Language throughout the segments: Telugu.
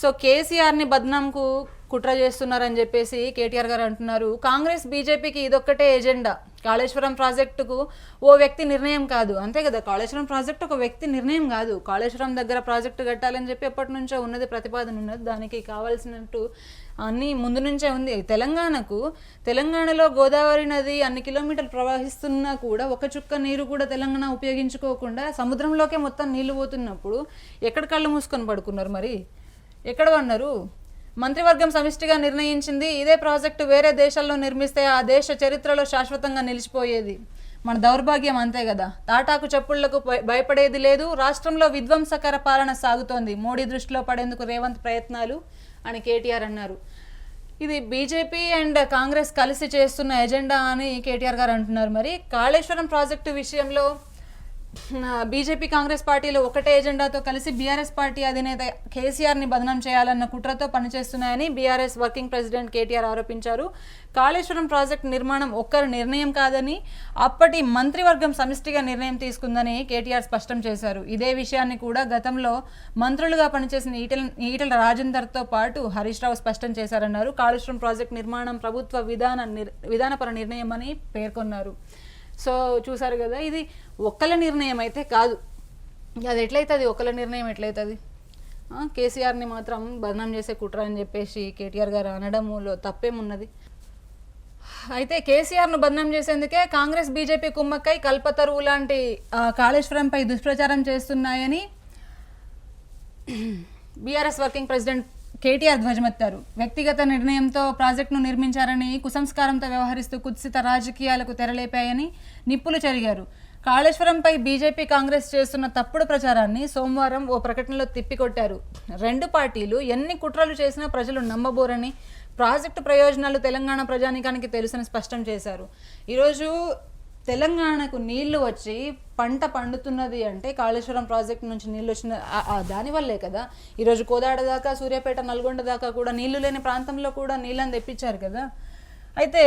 సో కేసీఆర్ని బద్నాంకు కుట్ర చేస్తున్నారని చెప్పేసి కేటీఆర్ గారు అంటున్నారు. కాంగ్రెస్ బీజేపీకి ఇదొక్కటే ఎజెండా. కాళేశ్వరం ప్రాజెక్టుకు ఓ వ్యక్తి నిర్ణయం కాదు. అంతే కదా కాళేశ్వరం ప్రాజెక్టు ఒక వ్యక్తి నిర్ణయం కాదు. కాళేశ్వరం దగ్గర ప్రాజెక్టు కట్టాలని చెప్పి ఎప్పటి నుంచో ఉన్నది ప్రతిపాదన ఉన్నది. దానికి కావాల్సినట్టు అన్నీ ముందు నుంచే ఉంది. తెలంగాణకు తెలంగాణలో గోదావరి నది అన్ని కిలోమీటర్లు ప్రవహిస్తున్నా కూడా ఒక చుక్క నీరు కూడా తెలంగాణ ఉపయోగించుకోకుండా సముద్రంలోకే మొత్తం నీళ్ళు పోతున్నప్పుడు ఎక్కడ కళ్ళు మూసుకొని పడుకున్నారు మరి? ఎక్కడ ఉన్నారు మంత్రివర్గం సమిష్టిగా నిర్ణయించింది ఇదే ప్రాజెక్టు వేరే దేశాల్లో నిర్మిస్తే ఆ దేశ చరిత్రలో శాశ్వతంగా నిలిచిపోయేది. మన దౌర్భాగ్యం అంతే కదా. తాటాకు చప్పుళ్ళకు భయపడేది లేదు. రాష్ట్రంలో విధ్వంసకర పాలన సాగుతోంది. మోడీ దృష్టిలో పడేందుకు రేవంత్ ప్రయత్నాలు అని కేటీఆర్ అన్నారు. ఇది బీజేపీ అండ్ కాంగ్రెస్ కలిసి చేస్తున్న ఎజెండా అని కేటీఆర్ గారు అంటున్నారు. మరి కాళేశ్వరం ప్రాజెక్టు విషయంలో బీజేపీ కాంగ్రెస్ పార్టీలు ఒకటే ఎజెండాతో కలిసి బీఆర్ఎస్ పార్టీ అధినేత కేసీఆర్ని బదనం చేయాలన్న కుట్రతో పనిచేస్తున్నాయని బీఆర్ఎస్ వర్కింగ్ ప్రెసిడెంట్ కేటీఆర్ ఆరోపించారు. కాళేశ్వరం ప్రాజెక్టు నిర్మాణం ఒక్కరి నిర్ణయం కాదని అప్పటి మంత్రివర్గం సమిష్టిగా నిర్ణయం తీసుకుందని కేటీఆర్ స్పష్టం చేశారు. ఇదే విషయాన్ని కూడా గతంలో మంత్రులుగా పనిచేసిన ఈటల ఈటల రాజేందర్తో పాటు హరీష్ రావు స్పష్టం చేశారన్నారు. కాళేశ్వరం ప్రాజెక్టు నిర్మాణం ప్రభుత్వ విధాన నిర్ విధానపర నిర్ణయం అని పేర్కొన్నారు. సో చూసారు కదా ఇది ఒక్కల నిర్ణయం అయితే కాదు. అది ఎట్లయితుంది? ఒకళ్ళ నిర్ణయం ఎట్లయితుంది? కేసీఆర్ని మాత్రం బదనాం చేసే కుట్ర అని చెప్పేసి కేటీఆర్ గారు అనడములో తప్పేమున్నది. అయితే కేసీఆర్ను బదనాం చేసేందుకే కాంగ్రెస్ బీజేపీ కుమ్మక్కై కల్పతరువు లాంటి కాళేశ్వరంపై దుష్ప్రచారం చేస్తున్నాయని బీఆర్ఎస్ వర్కింగ్ ప్రెసిడెంట్ కేటీఆర్ ధ్వజమెత్తారు. వ్యక్తిగత నిర్ణయంతో ప్రాజెక్టును నిర్మించారని కుసంస్కారంతో వ్యవహరిస్తూ కుత్సిత రాజకీయాలకు తెరలేపాయని నిప్పులు చెరిగారు. కాళేశ్వరంపై బీజేపీ కాంగ్రెస్ చేస్తున్న తప్పుడు ప్రచారాన్ని సోమవారం ఓ ప్రకటనలో తిప్పికొట్టారు. రెండు పార్టీలు ఎన్ని కుట్రలు చేసినా ప్రజలు నమ్మబోరని ప్రాజెక్టు ప్రయోజనాలు తెలంగాణ ప్రజానికానికి తెలుసని స్పష్టం చేశారు. ఈరోజు తెలంగాణకు నీళ్ళు వచ్చి పంట పండుతున్నది అంటే కాళేశ్వరం ప్రాజెక్ట్ నుంచి నీళ్ళు వచ్చిన దానివల్లే కదా. ఈరోజు కోదాడ దాకా సూర్యాపేట నల్గొండ దాకా కూడా నీళ్ళు లేని ప్రాంతంలో కూడా నీళ్ళని తెప్పించారు కదా. అయితే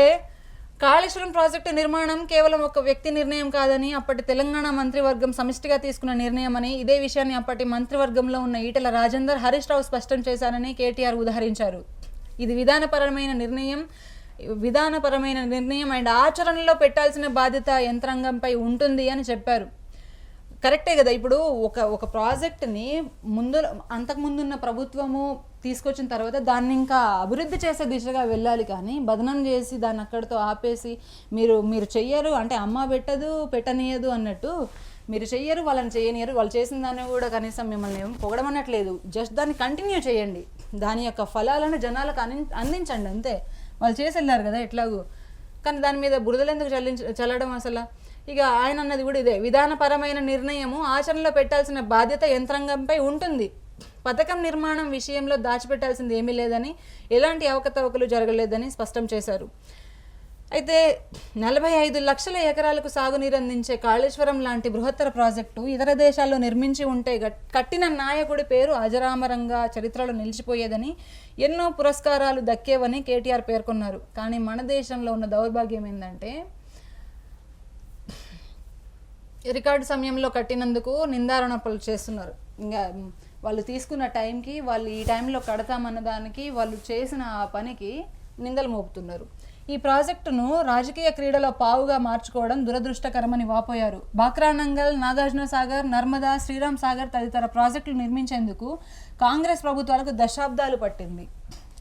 కాళేశ్వరం ప్రాజెక్టు నిర్మాణం కేవలం ఒక వ్యక్తి నిర్ణయం కాదని అప్పటి తెలంగాణ మంత్రివర్గం సమిష్టిగా తీసుకున్న నిర్ణయం అని ఇదే విషయాన్ని అప్పటి మంత్రివర్గంలో ఉన్న ఈటల రాజేందర్ హరీష్ రావు స్పష్టం చేశారని కేటీఆర్ ఉదహరించారు. ఇది విధానపరమైన నిర్ణయం. విధానపరమైన నిర్ణయం అండ్ ఆచరణలో పెట్టాల్సిన బాధ్యత యంత్రాంగంపై ఉంటుంది అని చెప్పారు. కరెక్టే కదా ఇప్పుడు ఒక ఒక ప్రాజెక్ట్ని ముందు అంతకుముందున్న ప్రభుత్వము తీసుకొచ్చిన తర్వాత దాన్ని ఇంకా అభివృద్ధి చేసే దిశగా వెళ్ళాలి కానీ బదనం చేసి దాన్ని అక్కడితో ఆపేసి మీరు మీరు చెయ్యరు అంటే అమ్మ పెట్టదు పెట్టనీయదు అన్నట్టు మీరు చెయ్యరు వాళ్ళని చేయనియరు వాళ్ళు చేసిన దాన్ని కూడా కనీసం మిమ్మల్ని ఏం పొగడమనట్లేదు జస్ట్ దాన్ని కంటిన్యూ చేయండి. దాని యొక్క ఫలాలను జనాలకు అంది అందించండి అంతే. వాళ్ళు చేసి వెళ్ళారు కదా ఎట్లాగూ? కానీ దాని మీద బురదలు ఎందుకు చల్లించ చల్లడం అసలు? ఇక ఆయన అన్నది కూడా ఇదే. విధానపరమైన నిర్ణయము ఆచరణలో పెట్టాల్సిన బాధ్యత యంత్రాంగంపై ఉంటుంది. పథకం నిర్మాణం విషయంలో దాచిపెట్టాల్సింది ఏమీ లేదని ఎలాంటి అవకతవకలు జరగలేదని స్పష్టం చేశారు. అయితే నలభై ఐదు లక్షల ఎకరాలకు సాగునీరు అందించే కాళేశ్వరం లాంటి బృహత్తర ప్రాజెక్టు ఇతర దేశాల్లో నిర్మించి ఉంటే కట్టిన నాయకుడి పేరు అజరామరంగా చరిత్రలో నిలిచిపోయేదని ఎన్నో పురస్కారాలు దక్కేవని కేటీఆర్ పేర్కొన్నారు. కానీ మన దేశంలో ఉన్న దౌర్భాగ్యం ఏంటంటే రికార్డు సమయంలో కట్టినందుకు నిందారోపణలు చేస్తున్నారు. ఇంకా వాళ్ళు తీసుకున్న టైంకి వాళ్ళు ఈ టైంలో కడతామన్న దానికి వాళ్ళు చేసిన ఆ పనికి నిందలు మోపుతున్నారు. ఈ ప్రాజెక్టును రాజకీయ క్రీడలో పావుగా మార్చుకోవడం దురదృష్టకరమని వాపోయారు. బాక్రానంగల్ నాగార్జున సాగర్ నర్మదా శ్రీరామ్ సాగర్ తదితర ప్రాజెక్టులు నిర్మించేందుకు కాంగ్రెస్ ప్రభుత్వాలకు దశాబ్దాలు పట్టింది.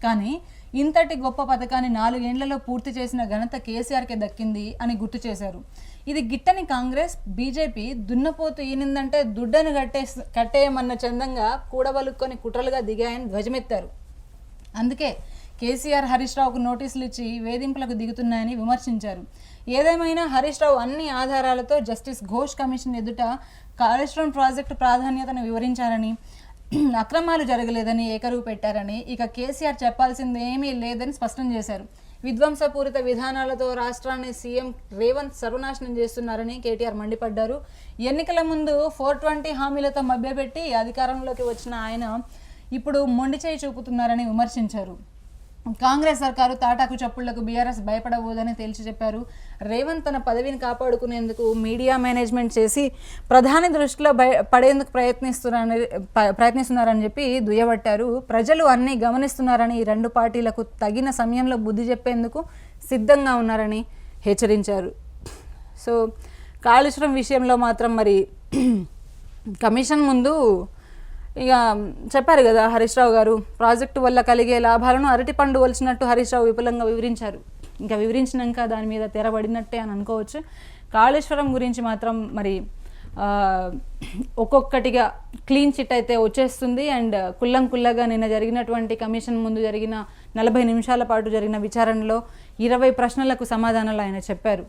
కానీ ఇంతటి గొప్ప పథకాన్ని నాలుగేండ్లలో పూర్తి చేసిన ఘనత కేసీఆర్కే దక్కింది అని గుర్తు చేశారు. ఇది గిట్టని కాంగ్రెస్ బీజేపీ దున్నపోతు ఈనిందంటే దుడ్డను కట్టే కట్టేయమన్న చందంగా కూడబలుక్కొని కుట్రలుగా దిగాయని ధ్వజమెత్తారు. అందుకే కేసీఆర్ హరీష్ రావుకు నోటీసులు ఇచ్చి వేధింపులకు దిగుతున్నాయని విమర్శించారు. ఏదేమైనా హరీష్ రావు అన్ని ఆధారాలతో జస్టిస్ ఘోష్ కమిషన్ ఎదుట కాళేశ్వరం ప్రాజెక్టు ప్రాధాన్యతను వివరించారని అక్రమాలు జరగలేదని ఏకరువు పెట్టారని ఇక కేసీఆర్ చెప్పాల్సింది ఏమీ లేదని స్పష్టం చేశారు. విధ్వంసపూరిత విధానాలతో రాష్ట్రాన్ని సీఎం రేవంత్ సర్వనాశనం చేస్తున్నారని కేటీఆర్ మండిపడ్డారు. ఎన్నికల ముందు ఫోర్ ట్వంటీ హామీలతో మభ్యపెట్టి అధికారంలోకి వచ్చిన ఆయన ఇప్పుడు మొండి చేయి చూపుతున్నారని విమర్శించారు. కాంగ్రెస్ సర్కారు తాటాకు చప్పుళ్ళకు బీఆర్ఎస్ భయపడబోదని తేల్చి చెప్పారు. రేవంత్ తన పదవిని కాపాడుకునేందుకు మీడియా మేనేజ్మెంట్ చేసి ప్రధాని దృష్టిలో భయ పడేందుకు ప్రయత్నిస్తున్నారని ప్రయత్నిస్తున్నారని చెప్పి దుయ్యబట్టారు. ప్రజలు అన్నీ గమనిస్తున్నారని ఈ రెండు పార్టీలకు తగిన సమయంలో బుద్ధి చెప్పేందుకు సిద్ధంగా ఉన్నారని హెచ్చరించారు. సో కాళేశ్వరం విషయంలో మాత్రం మరి కమిషన్ ముందు ఇక చెప్పారు కదా హరీష్ రావు గారు ప్రాజెక్టు వల్ల కలిగే లాభాలను అరటిపండు వలిచినట్టు హరీష్ రావు విపులంగా వివరించారు. ఇంకా వివరించినాక దాని మీద తెరబడినట్టే అని అనుకోవచ్చు. కాళేశ్వరం గురించి మాత్రం మరి ఒక్కొక్కటిగా క్లీన్ చిట్ అయితే వచ్చేస్తుంది. అండ్ కుల్లం కుల్లగా నిన్న జరిగినటువంటి కమిషన్ ముందు జరిగిన నలభై నిమిషాల పాటు జరిగిన విచారణలో ఇరవై ప్రశ్నలకు సమాధానాలు ఆయన చెప్పారు.